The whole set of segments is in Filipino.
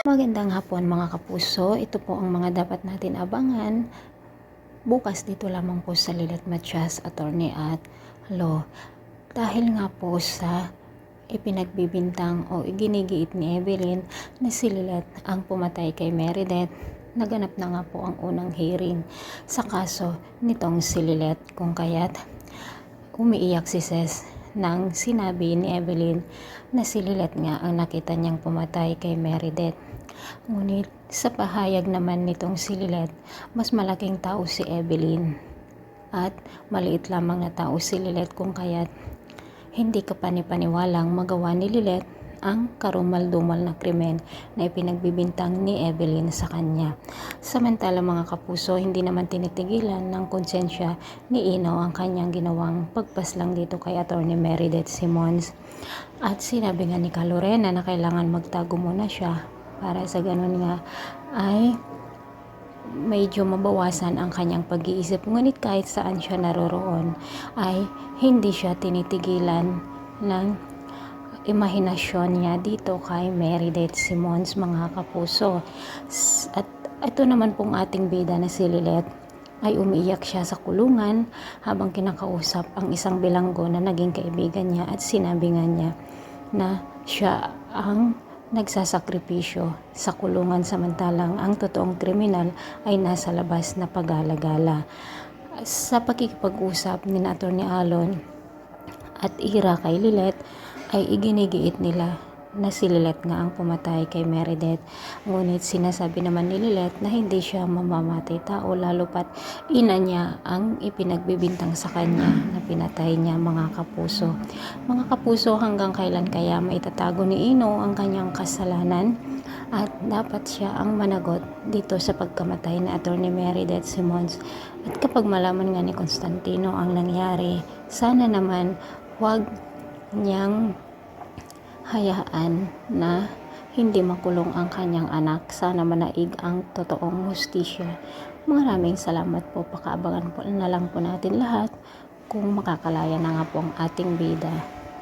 Magandang hapon mga kapuso. Ito po ang mga dapat natin abangan. Bukas dito lamang po sa Lilet Matias, Attorney at Law. Dahil nga po sa ipinagbibintang o iginigiit ni Evelyn na si Lilet ang pumatay kay Meredith, naganap na nga po ang unang hearing sa kaso nitong si Lilet kung kaya't umiiyak si Ses nang sinabi ni Evelyn na si Lilet nga ang nakita niyang pumatay kay Meredith. Ngunit sa pahayag naman nitong si Lilet, mas malaking tao si Evelyn at maliit lamang na tao si Lilet kung kaya't hindi ka panipaniwalang magawa ni Lilet ang karumal-dumal na krimen na ipinagbibintang ni Evelyn sa kanya. Samantala mga kapuso, hindi naman tinitigilan ng konsensya ni Inaw ang kanyang ginawang pagpaslang dito kay Attorney Meredith Simons. At sinabi nga ni Calorena na kailangan magtago muna siya para sa ganun nga ay medyo mabawasan ang kanyang pag-iisip. Ngunit kahit saan siya naroroon ay hindi siya tinitigilan ng imahinasyon niya dito kay Meredith Simons mga kapuso. At ito naman pong ating bida na si Lilet ay umiiyak siya sa kulungan habang kinakausap ang isang bilanggo na naging kaibigan niya at sinabi nga niya na siya ang nagsasakripisyo sa kulungan samantalang ang totoong kriminal ay nasa labas na pagala-gala. Sa pakikipag-usap ni Atty. Alon at Ira kay Lilet ay iginigiit nila na si Lilet nga ang pumatay kay Meredith. Ngunit sinasabi naman ni Lilet na hindi siya mamamatay tao lalo pat ina niya ang ipinagbibintang sa kanya na pinatay niya mga kapuso. Mga kapuso hanggang kailan kaya maitatago ni Ino ang kanyang kasalanan at dapat siya ang managot dito sa pagkamatay ni Attorney Meredith Simons. At kapag malaman nga ni Constantino ang nangyari, sana naman huwag niyang hayaan na hindi makulong ang kanyang anak. Sana manaig ang totoong hustisya. Maraming salamat po. Pakaabangan po na lang po natin lahat kung makakalaya na nga po ang ating bida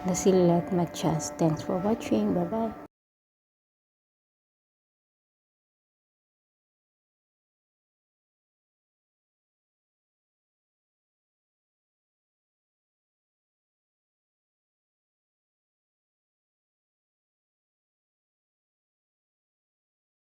na si Lilet Matias. Thanks for watching. Bye-bye.